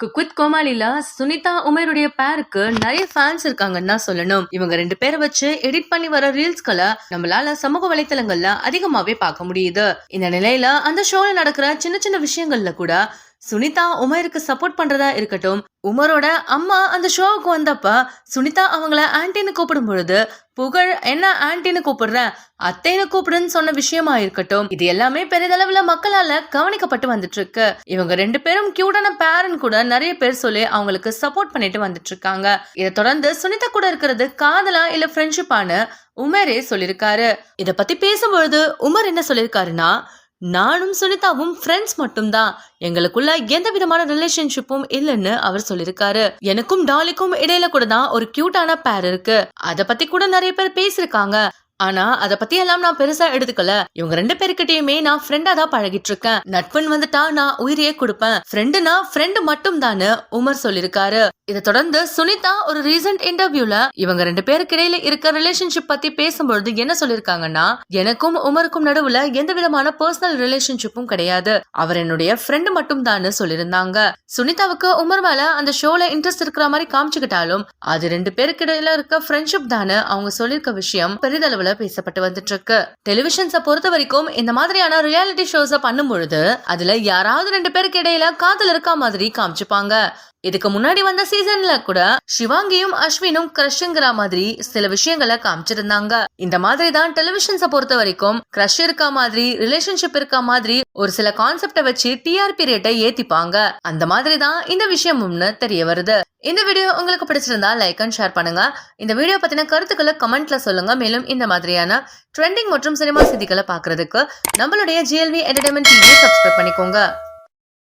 Cook with கோமாளில Sunita உமேருடைய பேருக்கு நிறைய fans இருக்காங்கன்னு தான் சொல்லணும். இவங்க ரெண்டு பேரை வச்சு எடிட் பண்ணி வர ரீல்ஸ்களை நம்மளால சமூக வலைத்தளங்கள்ல அதிகமாவே பார்க்க முடியுது. இந்த நிலையில அந்த ஷோல நடக்கிற சின்ன சின்ன விஷயங்கள்ல கூட சுனிதா உமருக்கு சப்போர்ட் பண்றதா இருக்கட்டும். உமரோட அம்மா அந்த ஷோவுக்கு வந்தப்ப சுனிதா அவங்கள ஆன்டின்னு கூப்பிடும் பொழுது புகழ் என்ன ஆன்டின்னு கூப்பிடுறேன் அத்தைன்னு கூப்பிடுன்னு சொன்ன விஷயமா இருக்கட்டும். இது எல்லாமே பெரிதளவுல மக்களால கவனிக்கப்பட்டு வந்துட்டு இருக்கு இவங்க ரெண்டு பேரும் கியூட்டான பேரன் கூட நிறைய பேர் சொல்லி அவங்களுக்கு சப்போர்ட் பண்ணிட்டு வந்துட்டு இருக்காங்க இதை தொடர்ந்து சுனிதா கூட இருக்கிறது காதலா இல்ல ஃப்ரெண்ட்ஷிப்பானு உமரே சொல்லியிருக்காரு. இத பத்தி பேசும்பொழுது உமர் என்ன சொல்லியிருக்காருன்னா நானும் சுனிதாவும் ஃப்ரெண்ட்ஸ் மட்டும்தான். எங்களுக்குள்ள எந்த விதமான ரிலேஷன்ஷிப்பும் இல்லைன்னு அவர் சொல்லியிருக்காரு. எனக்கும் டாலிக்கும் இடையில கூட தான் ஒரு கியூட்டான பேர் இருக்கு. அத பத்தி கூட நிறைய பேர் பேசியிருக்காங்க. ஆனா அத பத்தி எல்லாம் நான் பெருசா எடுத்துக்கல. இவங்க ரெண்டு பேருக்கிட்டயுமே நான் ஃப்ரெண்டா தான் பழகிட்டு இருக்கேன் நட்புன்னு வந்துட்டா நான் உயிரையே கொடுப்பேன். ஃப்ரெண்டுனா ஃப்ரெண்டு மட்டும் தானு உமர் சொல்லியிருக்காரு. இதை தொடர்ந்து சுனிதா ஒரு ரீசன்ட் இன்டர்வியூல இவங்க ரெண்டு பேருக்கு இடையில இருக்க ரிலேஷன்ஷிப் பத்தி பேசும்பொழுது என்ன சொல்லிருக்காங்கன்னா எனக்கும் உமருக்கும் நடுவுல எந்த விதமான பர்சனல் ரிலேஷன்ஷிப்பும் கிடையாது. அவர் என்னுடைய ஃப்ரெண்டு மட்டும் தான் சொல்லியிருந்தாங்க. சுனிதாவுக்கு உமர் மேல அந்த ஷோல இன்ட்ரெஸ்ட் இருக்கிற மாதிரி காமிச்சுக்கிட்டாலும் அது ரெண்டு பேருக்கு இடையில இருக்க ஃப்ரெண்ட்ஷிப் தானே அவங்க சொல்லியிருக்க விஷயம் பெரிதளவுல பேசப்பட்டு வந்துட்டு இருக்கு டெலிவிஷன்ஸை பொறுத்த வரைக்கும் இந்த மாதிரியான ரியாலிட்டி ஷோஸ பண்ணும் பொழுது அதுல யாராவது ரெண்டு பேருக்கு இடையில காதல் இருக்கா மாதிரி காமிச்சுப்பாங்க. இதுக்கு முன்னாடி வந்த சீசன்ல கூட சிவாங்கியும் அஸ்வினும் கிரஷ்ங்கிற மாதிரி சில விஷயங்களை காமிச்சிருந்தாங்க. இந்த மாதிரி தான் டெலிவிஷன்ஸ பொறுத்த வரைக்கும் கிரஷ் இருக்கா மாதிரி ரிலேஷன்ஷிப் இருக்கா மாதிரி ஒரு சில கான்செப்ட வச்சு டிஆர்பி ரேட்டை ஏத்திப்பாங்க. அந்த மாதிரி தான் இந்த விஷயமும்னு தெரிய வருது. இந்த வீடியோ உங்களுக்கு பிடிச்சிருந்தா லைக் அண்ட் ஷேர் பண்ணுங்க. இந்த வீடியோ பத்தின கருத்துக்களை கமெண்ட்ல சொல்லுங்க. மேலும் இந்த மாதிரியான ட்ரெண்டிங் மற்றும் சினிமா செய்திகளை பாக்குறதுக்கு நம்மளுடைய ஜிஎல்வி என்டர்டைன்மெண்ட் டிவியை சப்ஸ்கிரைப் பண்ணிக்கோங்க.